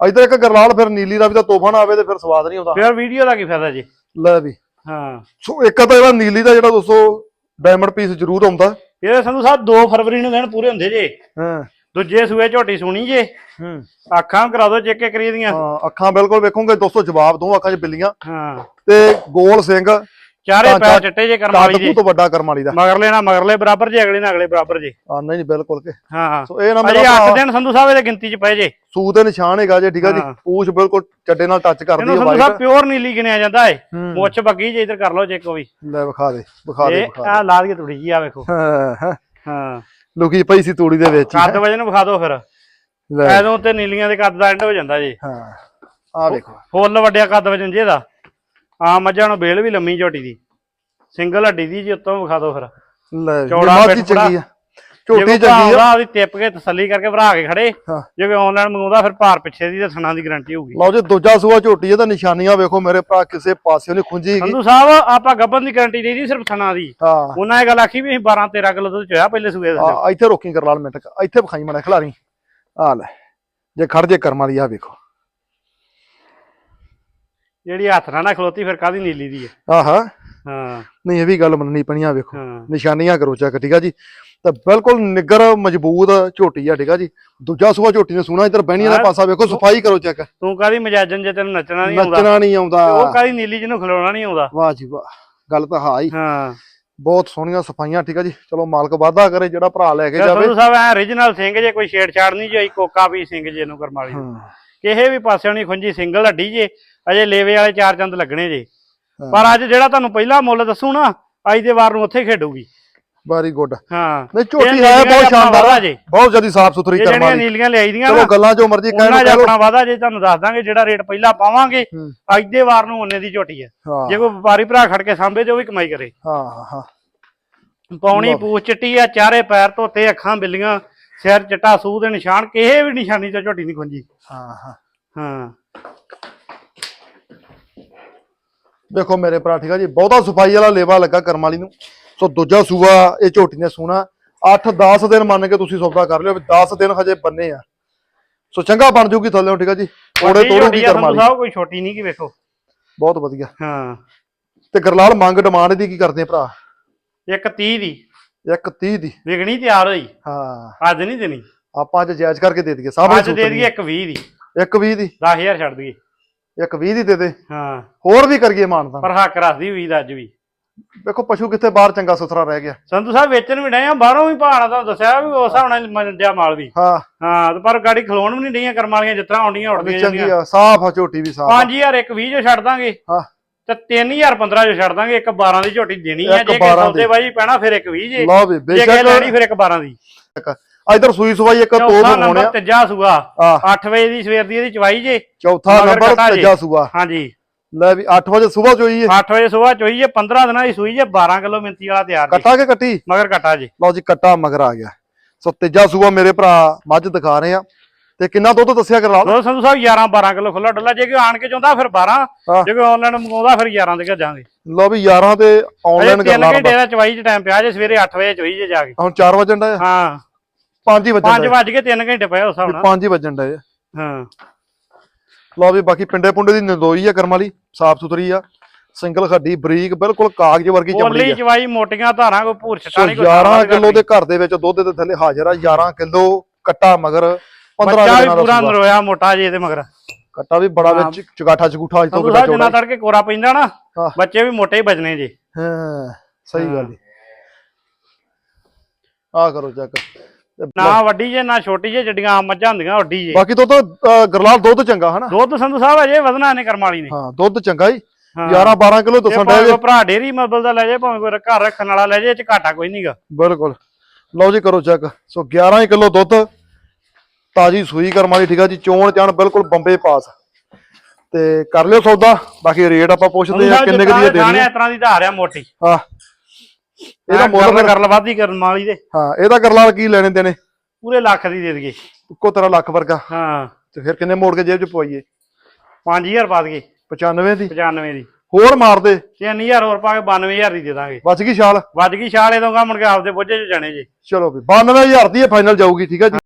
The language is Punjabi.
ਇੱਧਰ ਇੱਕ ਗਰਲਾਲ ਫਿਰ ਨੀਲੀ ਦਾ ਵੀ ਤਾਂ ਤੋਹਫਾ ਨਾ ਆਵੇ ਤੇ ਫਿਰ ਸਵਾਦ ਨਹੀਂ ਆਉਂਦਾ। ਫਿਰ ਵੀਡੀਓ ਦਾ ਕੀ ਫਾਇਦਾ ਜੀ? ਲੈ ਵੀ। ਹਾਂ। ਸੋ ਇੱਕ ਤਾਂ ਜਿਹੜਾ ਨੀਲੀ ਦਾ ਜਿਹੜਾ ਦੋਸਤੋ ਡਾਇਮੰਡ ਪੀਸ ਜ਼ਰੂਰ ਆਉਂਦਾ। ਇਹ ਸੰਧੂ ਸਾਹਿਬ 2 ਫਰਵਰੀ ਨੂੰ ਦਿਨ ਪੂਰੇ ਹੁੰਦੇ ਜੇ। ਹਾਂ। ਦੂਜੇ ਸੂਏ ਝੋਟੀ ਸੁਣੀ ਜੇ। ਹੂੰ। ਅੱਖਾਂ ਕਰਾ ਦੋ ਚੈੱਕ ਕਰੀ ਦੀਆਂ ਹਾਂ ਅੱਖਾਂ ਬਿਲਕੁਲ ਵੇਖੋਗੇ ਦੋਸਤੋ ਜਵਾਬ ਦੋ ਅੱਖਾਂ 'ਚ ਬਿੱਲੀਆਂ। ਹਾਂ। ਤੇ ਗੋਲ ਸਿੰਘ ਚਾਰੇ ਪੈਰ ਚਿੱਟੇ ਜੇ ਕਰਮ ਵਾਲੀ ਜੀ ਤੋਂ ਵੱਡਾ ਕਰਮ ਵਾਲੀ ਦਾ। ਮਗਰਲੇ ਨਾਲ ਮਗਰਲੇ ਬਰਾਬਰ ਜੇ ਅਗਲੇ ਨਾਲ ਅਗਲੇ ਬਰਾਬਰ ਜੇ। ਹਾਂ ਨਹੀਂ ਨਹੀਂ ਬਿਲਕੁਲ ਕਿ। ਹਾਂ। ਸੋ ਇਹ ਨਾ ਅਜੇ ਮੇਰਾ 8 ਭਰਾ ਦਿਨ ਸੰਧੂ ਸਾਹਿਬ ਇਹਦੇ ਗਿਣਤੀ ਚ ਪਏ ਜੇ। ਸੂ ਦੇ ਨਿਸ਼ਾਨ ਹੈਗਾ ਜੇ ਠੀਕ ਆ ਜੀ। ਪੂਛ ਬਿਲਕੁਲ ਚੱਡੇ ਨਾਲ ਟੱਚ ਕਰਦੀ ਹੈ ਸੰਧੂ ਸਾਹਿਬ ਪਿਓਰ ਨੀਲੀ ਗਿਣਿਆ ਜਾਂਦਾ ਏ। ਮੁੱਛ ਬੱਗੀ ਜੇ ਇਧਰ ਕਰ ਲਓ ਚੈੱਕ ਵੀ ਲੈ ਵਿਖਾ ਦੇ ਵਿਖਾ ਦੇ ਇਹ ਆ ਲਾ ਦਈਏ ਥੋੜੀ ਜੀ ਆ ਵੇਖੋ। ਦੇ ਹਾਂ। ਹਾਂ। ਲੁਕੀ ਪਈ ਸੀ ਤੂੜੀ ਦੇ ਵਿੱਚ। ਕੱਦ ਵਜਨ ਵਿਖਾ ਦਿਓ ਫਿਰ। ਐਦੋਂ ਤੇ ਨੀਲੀਆਂ ਦੇ ਕੱਦ ਦਾ ਐਂਡ ਹੋ ਜਾਂਦਾ ਜੀ। ਹਾਂ। ਆ ਵੇਖੋ। ਫੁੱਲ ਵੱਡਿਆ ਕੱਦ ਵਜਨ ਜੇ ਦਾ ਆ ਮੱਝਾਂ ਨੂੰ ਬੇਲ ਵੀ ਲੰਮੀ ਝੋਟੀ ਦੀ। ਸਿੰਗਲ ਹੱਡੀ ਦੀ ਜੀ ਉੱਤੋਂ ਵਿਖਾ ਦਿਓ ਫਿਰ। ਲੈ ਚੌੜਾ ਚੰਗੀ ਆ। ਝੋਟੀ ਚੰਗੀ ਆ। ਉਹਦੀ ਟਿੱਪ ਕੇ ਤਸੱਲੀ ਕਰਕੇ ਭਰਾ ਕੇ ਖੜੇ। ਜੇ ਕੋਈ ਆਨਲਾਈਨ ਮੰਗਾਉਂਦਾ ਫਿਰ ਭਾਰ ਪਿੱਛੇ ਦੀ ਤੇ ਥਣਾ ਦੀ ਗਾਰੰਟੀ ਹੋਊਗੀ। ਲਓ ਜੀ ਦੂਜਾ ਸੂਆ ਝੋਟੀ ਇਹਦਾ ਨਿਸ਼ਾਨੀਆਂ ਵੇਖੋ ਮੇਰੇ ਭਰਾ ਕਿਸੇ ਪਾਸੇ ਨਹੀਂ ਖੁੰਝੀ ਹੈਗੀ। ਸੰਧੂ ਸਾਹਿਬ ਆਪਾਂ ਗੱਬਨ ਦੀ ਗਾਰੰਟੀ ਦੇ ਦੀ ਸਿਰਫ ਥਣਾ ਦੀ। ਹਾਂ। ਉਹਨਾਂ ਇਹ ਗੱਲ ਆਖੀ ਵੀ ਅਸੀਂ 12 13 ਕਿਲੋ ਦੁੱਧ ਚੋਇਆ ਪਹਿਲੇ ਸੂਏ ਦਾ। ਆ ਇੱਥੇ ਰੋਕੀ ਕਰ ਲਾਲ ਮਿੰਟ। ਇੱਥੇ ਵਿਖਾਈ ਖਿਲਾਰੀ। ਆ ਲੈ ਜੇ ਖੜ ਜੇ ਕਰਮਾਂ ਦੀ ਆ ਵੇਖੋ। ਜਿਹੜੀ ਹੱਥ ਨਾਲ ਨਾ ਖਲੋਤੀ ਫਿਰ ਕਾਦੀ ਨੀਲੀ ਦੀ ਹੈ ਆਹਾ। ਹਾਂ। ਨਹੀਂ ਇਹ ਵੀ ਗੱਲ ਮੰਨਣੀ ਪਣੀ ਆ ਵੇਖੋ। ਹਾਂ। ਨਿਸ਼ਾਨੀਆਂ ਕਰੋ ਚੈੱਕ ਠੀਕ ਆ ਜੀ? ਤਾਂ ਬਿਲਕੁਲ ਨਿੱਗਰ ਮਜ਼ਬੂਤ ਝੋਟੀ ਆ ਠੀਕ ਆ ਜੀ? ਦੂਜਾ ਸੂਆ ਝੋਟੀ ਨੇ ਸੋਨਾ ਇੱਧਰ ਬਹਿਣੀਆਂ ਦਾ ਹਾਂ। ਪਾਸਾ ਵੇਖੋ ਸਫ਼ਾਈ ਕਰੋ ਚੈੱਕ। ਤੂੰ ਕਾਦੀ ਮਜਾਜਨ ਜੇ ਤੈਨੂੰ ਨੱਚਣਾ ਨਹੀਂ ਆਉਂਦਾ? ਨੱਚਣਾ ਨਹੀਂ ਆਉਂਦਾ। ਉਹ ਕਾਦੀ ਨੀਲੀ ਜਿਹਨੂੰ ਖਲੋਣਾ ਨਹੀਂ ਆਉਂਦਾ? ਵਾਹ ਜੀ ਵਾਹ ਗੱਲ ਤਾਂ ਹਾਂ ਹੀ। ਹਾਂ। ਬਹੁਤ ਸੋਹਣੀਆਂ ਸਫਾਈਆਂ ਠੀਕ ਆ ਜੀ? ਚਲੋ ਮਾਲਕ ਵਾਧਾ ਕਰੇ ਜਿਹੜਾ ਭਰਾ ਲੈ ਕੇ ਜਾਵੇ। ਸੰਧੂ ਸਾਹਿਬ ਐ origignal ਸਿੰਘ ਜੇ ਕੋਈ ਛੇੜਛਾੜ ਨਹੀਂ ਜੇ ਕੋਕਾ ਵੀ ਸਿੰਘ ਜੇ ਨੂੰ। ਕਰਮਾਲੀ ਕਿਸੇ ਵੀ ਪਾਸਿਓਂ ਨਹੀਂ ਖੁੰਜੀ ਸਿੰਗਲ ਹੱਡੀ ਜੇ ਅਜੇ ਲੇਵੇ ਵਾਲੇ ਚਾਰ ਚੰਦ ਲੱਗਣੇ ਜੇ। ਹਾਂ। ਪਰ ਅੱਜ ਜਿਹੜਾ ਤੁਹਾਨੂੰ ਪਹਿਲਾ ਮੁੱਲ ਦੱਸੂ ਨਾ ਅੱਜ ਦੇ ਵਾਰ ਨੂੰ ਉੱਥੇ ਖੇਡੂਗੀ। ਵੈਰੀ ਗੁੱਡ ਹਾਂ। ਨਹੀਂ ਝੋਟੀ ਹੈ ਬਹੁਤ ਸ਼ਾਨਦਾਰ। ਜੇ। ਬਹੁਤ ਜ਼ਿਆਦਾ ਸਾਫ਼ ਸੁਥਰੀ ਕਰਮ ਜਿਹੜੀਆਂ ਨੀਲੀਆਂ ਲਿਆਈ ਦੀਆਂ ਚਲੋ ਗੱਲਾਂ ਜੋ ਮਰਜ਼ੀ ਕਹਿ ਉਹਨਾਂ ਆਪਣਾ ਵਾਦਾ ਜੇ ਤੁਹਾਨੂੰ ਦੱਸ ਦਾਂਗੇ ਜਿਹੜਾ ਰੇਟ ਪਹਿਲਾਂ ਪਾਵਾਂਗੇ। ਹੂੰ। ਅੱਜ ਦੇ ਵਾਰ ਨੂੰ ਉਹਨੇ ਦੀ ਝੋਟੀ ਹੈ। ਹਾਂ। ਜੇ ਕੋਈ ਵਪਾਰੀ ਭਰਾ ਖੜ ਕੇ ਸਾਂਭੇ ਤੇ ਉਹ ਵੀ ਕਮਾਈ ਕਰੇ। ਹਾਂ ਹਾਂ ਪੌਣੀ। ਪੂਛ ਚਿੱਟੀ ਆ ਚਾਰੇ ਪੈਰ ਧੋਤੇ ਅੱਖਾਂ ਬਿੱਲੀਆਂ। ਸਿਰ ਚਿੱਟਾ ਸੂਹ ਦੇ ਨਿਸ਼ਾਨ ਕਿਸੇ ਵੀ ਨਿਸ਼ਾਨੀ ਤੋਂ ਝੋਟੀ ਨਹੀਂ ਖੁੰਜੀ ਹਾਂ ਹਾਂ। ਹਾਂ। ਦੇਖੋ ਮੇਰੇ ਭਰਾ ਠੀਕ ਆ ਜੀ ਬਹੁਤਾ ਸਫ਼ਾਈ ਵਾਲਾ ਲੇਵਾ ਲੱਗਾ ਕਰਮ ਵਾਲੀ ਨੂੰ। ਸੋ ਦੂਜਾ ਸੂਆ ਇਹ ਝੋਟੀ ਨੇ ਸੋਨਾ 8-10 ਦਿਨ ਮੰਨ ਕੇ ਤੁਸੀਂ ਸੌਦਾ ਕਰ ਲਿਓ ਵੀ 10 ਦਿਨ ਹਜੇ ਬੰਨੇ ਆ। ਸੋ ਚੰਗਾ ਬਣ ਜੂਗੀ ਥੱਲੇ ਠੀਕ ਆ ਜੀ। ਤੋੜੇ ਤੋੜੂਗੀ ਝੋਟੀ ਆ ਕਰਮ ਵਾਲੀ। ਸਾਹਿਬ ਕੋਈ ਛੋਟੀ ਨਹੀਂ ਕੀ ਵੇਖੋ। ਬਹੁਤ ਵਧੀਆ। ਹਾਂ। ਤੇ ਗਰਲਾਲ ਮੰਗ ਡਿਮਾਂਡ ਦੀ ਕੀ ਕਰਦੇ ਆ ਭਰਾ? ਇੱਕ 30 ਦੀ। ਇੱਕ 30 ਦੀ। ਵਿਗਣੀ ਤਿਆਰ ਹੋਈ? ਹਾਂ। ਅੱਜ ਨਹੀਂ ਦੇਣੀ? ਆਪਾਂ ਅੱਜ ਜਾਇਜ਼ ਕਰਕੇ ਦੇ ਦਈਏ ਸਾਹਮਣੇ ਅੱਜ ਦੇ ਦਈਏ ਇੱਕ 20 ਦੀ। ਇੱਕ 20 ਦੀ। 10000 ਛੱਡ ਦਈਏ। ਇੱਕ 20 ਦੀ ਦੇ ਦੇ। ਹਾਂ। ਹੋਰ ਵੀ ਕਰੀਏ ਮਾਨਤਾ ਪਰ ਹੱਕ ਰੱਖਦੀ ਹੋਈ ਅੱਜ ਵੀ। ਵੇਖੋ ਪਸ਼ੂ ਕਿੱਥੇ ਬਾਹਰ ਚੰਗਾ ਸੁਥਰਾ ਰਹਿ ਗਿਆ। ਸੰਧੂ ਸਾਹਿਬ ਵੇਚਣ ਵੀ ਡਏ ਆ ਬਾਹਰੋਂ ਵੀ ਭਾਣਾ ਤਾਂ ਦੱਸਿਆ ਵੀ ਉਸ ਹਿਸਾਬ ਨਾਲ ਮੰਡਿਆ ਮਾਲ ਵੀ। ਹਾਂ। ਹਾਂ ਤੇ ਪਰ ਗਾੜੀ ਖਲੋਣ ਵੀ ਨਹੀਂ ਡਈਆਂ ਕਰਮ ਵਾਲੀਆਂ ਜਿਸ ਤਰ੍ਹਾਂ ਆਉਂਦੀਆਂ ਵੀ ਉੜਦੀਆਂ ਚੰਗੀ ਆ ਸਾਫ਼ ਆ ਝੋਟੀ ਵੀ ਸਾਫ਼ 5000 ਇੱਕ 20 ਜੋ ਛੱਡ ਦਾਂਗੇ। ਹਾਂ। ਤੇ 3000 15 ਜੋ ਛੱਡ ਦਾਂਗੇ ਇੱਕ 12 ਦੀ ਝੋਟੀ ਦੇਣੀ ਇੱਕ ਜੇ ਕਿ 12 ਦੀ। ਸੌਦੇ ਬਾਜੀ ਪੈਣਾ ਫਿਰ ਇੱਕ 20 ਜੇ। ਲਓ ਵੀ ਜੇ ਕਿ ਲੈਣੀ ਬੇਸ਼ੱਕ ਫਿਰ ਇੱਕ 12 ਦੀ। ਇਧਰ ਸੂਈ ਸਵਾਈ ਇੱਕ ਤੋਪ ਚੌਥਾ ਹੋਣੇ ਨੰਬਰ ਆ ਤੀਜਾ ਸੂਆ। ਆ 8 ਵਜੇ ਦੀ ਸਵੇਰ ਦੀ ਇਹਦੀ ਚਵਾਈ ਜੇ। ਚੌਥਾ ਨੰਬਰ। ਤੀਜਾ ਸੂਆ। ਹਾਂਜੀ। ਲੈ ਵੀ 8 ਵਜੇ ਸਵੇਰ ਚੋਈ 8 ਵਜੇ ਸਵੇਰ ਚੋਈ ਜੇ 15 ਦਿਨਾਂ ਦੀ ਸੂਈ ਜੇ 12 ਕਿਲੋ ਮਿੰਤੀ ਵਾਲਾ ਤਿਆਰ ਜੀ। ਕੱਟਾ ਕੇ ਕੱਟੀ? ਮਗਰ ਕਟਾ ਜੀ। ਲਓ ਜੀ ਕੱਟਾ ਮਗਰ ਆ ਗਿਆ। ਸੋ ਤੀਜਾ ਸੂਆ ਮੇਰੇ ਭਰਾ ਮੱਝ ਦਿਖਾ ਰਹੇ ਆ। ਤੇ ਕਿੰਨਾ ਦੁੱਧ ਦੱਸਿਆ ਕਰ ਲਾਲ ਦੋ ਸੰਧੂ ਸਾਹਿਬ 11 12 ਕਿਲੋ ਖੁੱਲਾ ਡੁੱਲਾ। ਜੇ ਕੋਈ ਆਣ ਕੇ ਚਾਹੁੰਦਾ ਫਿਰ 12 ਹਾਂ। ਜੇ ਕੋਈ ਆਨਲਾਈਨ ਮੰਗਾਉਂਦਾ ਫਿਰ 11 ਦੇ ਜਾਾਂਗੇ ਲਓ ਵੀ 11 ਤੇ ਆਨਲਾਈਨ ਕਰ 3 ਲਾ ਘੰਟੇ ਦਾ ਚਵਾਈ ਚ ਟਾਈਮ ਪਿਆ ਜੇ ਸਵੇਰੇ 8 ਵਜੇ ਚੋਈ ਜੇ ਜਾ ਕੇ। ਹੁਣ 4 ਵਜਣ ਦਾ ਹਾਂ। 5 ਹੀ ਵਜਣ 5 ਦਾ ਵਜ ਕੇ 3 ਘੰਟੇ ਪਏ ਉਸ ਹਿਸਾਬ ਨਾਲ। 5 ਹੀ ਵਜਣ ਦਾ ਹਾਂ। ਲਓ ਵੀ ਬਾਕੀ ਪਿੰਡੇ ਪੁੰਡੇ ਦੀ ਨਦੋਈ ਆ ਕਰਮ ਵਾਲੀ ਸਾਫ਼ ਸੁਥਰੀ ਆ। ਸਿੰਗਲ ਖੱਡੀ ਬਰੀਕ ਬਿਲਕੁਲ ਕਾਗਜ਼ ਵਰਗੀ ਚਮੜੀ ਬੋਲੀ ਆ ਚਵਾਈ ਮੋਟੀਆਂ ਧਾਰਾਂ ਕੋਈ ਭੂਰ ਸੋ ਛਟਾ ਨਹੀਂ ਕੋਈ 11 ਕਿਲੋ ਦੇ ਘਰ ਦੇ ਵਿੱਚ ਦੁੱਧ ਦੇ ਥੱਲੇ ਹਾਜ਼ਰ ਆ 11 ਕਿਲੋ ਕੱਟਾ ਮਗਰ। 15 ਬੱਚਾ ਵੀ ਦਿਨਾਂ ਦਾ ਪੂਰਾ ਸੂਆ। ਨਰੋਇਆ ਮੋਟਾ ਜੇ ਇਹਦੇ ਮਗਰ। ਕੱਟਾ ਵੀ ਬੜਾ ਵਿੱਚ ਚਗਾਠਾ ਚਗੂਠਾ ਅੱਜ ਤੋਂ ਸੰਧੂ ਕਿੱਡਾ ਸਾਹਿਬ ਚੌੜਾ। ਜਿੰਨਾ ਤੜਕੇ ਕੋਰਾ ਪੈਂਦਾ ਨਾ ਹਾਂ। ਬੱਚੇ ਵੀ ਮੋਟੇ ਹੀ ਬਜਨੇ ਜੇ। ਹਾਂ ਸਹੀ ਹਾਂ। ਗੱਲ ਆ ਕਰੋ ਚੈੱਕ ਨਾ ਵੱਡੀ ਜੇ ਨਾ ਛੋਟੀ ਜੇ ਜੱਡੀਆਂ ਆਮ ਮੱਝਾਂ ਹੁੰਦੀਆਂ ਵੱਡੀ ਜੇ। ਬਾਕੀ ਤੋਂ ਤਾਂ ਅ, ਗਰਲਾਲ ਦੁੱਧ ਚੰਗਾ ਹਨਾ? ਦੁੱਧ ਸੰਧੂ ਸਾਹਿਬ ਅਜੇ ਵਧਣਾ ਨੇ ਕਰਮ ਵਾਲੀ ਨੇ। ਹਾਂ ਦੁੱਧ ਚੰਗਾ ਹੀ ਹਾਂ। 11 12 ਕਿਲੋ ਦੱਸਣ ਭਾਵੇਂ ਕੋਈ ਭਰਾ ਡੇਰੀ ਮਬਲ ਦਾ ਲੈ ਜਾਏ ਭਾਵੇਂ ਕੋਈ ਘਰ ਰੱਖਣ ਵਾਲਾ ਲੈ ਜਾਏ ਇਹ ਚ ਘਾਟਾ ਕੋਈ ਨਹੀਂਗਾ ਬਿਲਕੁਲ। ਲਓ ਜੀ ਕਰੋ ਚੈੱਕ ਸੋ 11 ਕਿਲੋ ਦੁੱਧ। ਤਾਜੀ ਸੂਈ ਕਰਮ ਵਾਲੀ ਠੀਕ ਆ ਜੀ ਚੋਣ ਚਾਣ ਬਿਲਕੁਲ ਬੰਬੇ ਪਾਸ। ਤੇ ਕਰ ਲਿਓ ਸੌਦਾ ਬਾਕੀ ਰੇਟ ਆਪਾਂ ਪੁੱਛਦੇ ਆ ਕਿੰਨੇ ਕੁ ਦੀ ਇਹ ਦੇਣੀ। ਇਸ ਤਰ੍ਹਾਂ ਦੀ ਧਾਰ ਆ ਮੋਟੀ। ਹਾਂ। ਇਹਦਾ ਮੁੱਲ ਕਰ ਲਵਾਦੀ ਕਰਨ ਵਾਲੀ ਦੇ। ਹਾਂ ਇਹਦਾ ਗਰਲਾਲ ਕੀ ਲੈਣੇ ਦੇਣੇ? ਪੂਰੇ ਲੱਖ ਦੀ ਦੇ ਦਈਏ। ਇੱਕੋ ਤਰ੍ਹਾਂ ਲੱਖ ਵਰਗਾ। ਹਾਂ। ਤੇ ਫਿਰ ਕਿੰਨੇ ਮੋੜ ਕੇ ਜੇਬ 'ਚ ਪਵਾਈਏ? 5000 ਪਾ ਦਈਏ। 95 ਦੀ? 95 ਦੀ। ਹੋਰ ਮਾਰ ਦੇ। 3000 ਹੋਰ ਪਾ ਕੇ 92000 ਦੀ ਦੇ ਦਾਂਗੇ। ਬਚ ਗਈ ਛਾਲ? ਵੱਜ ਗਈ ਛਾਲੇ ਦੋਗਾ ਮੁੜ ਕੇ ਆਪਦੇ ਬੋਝੇ ਚ ਜਾਣੇ ਜੇ। ਚਲੋ ਵੀ 92000 ਦੀ ਇਹ ਫਾਈਨਲ ਜਾਊਗੀ ਠੀਕ ਹੈ ਜੀ।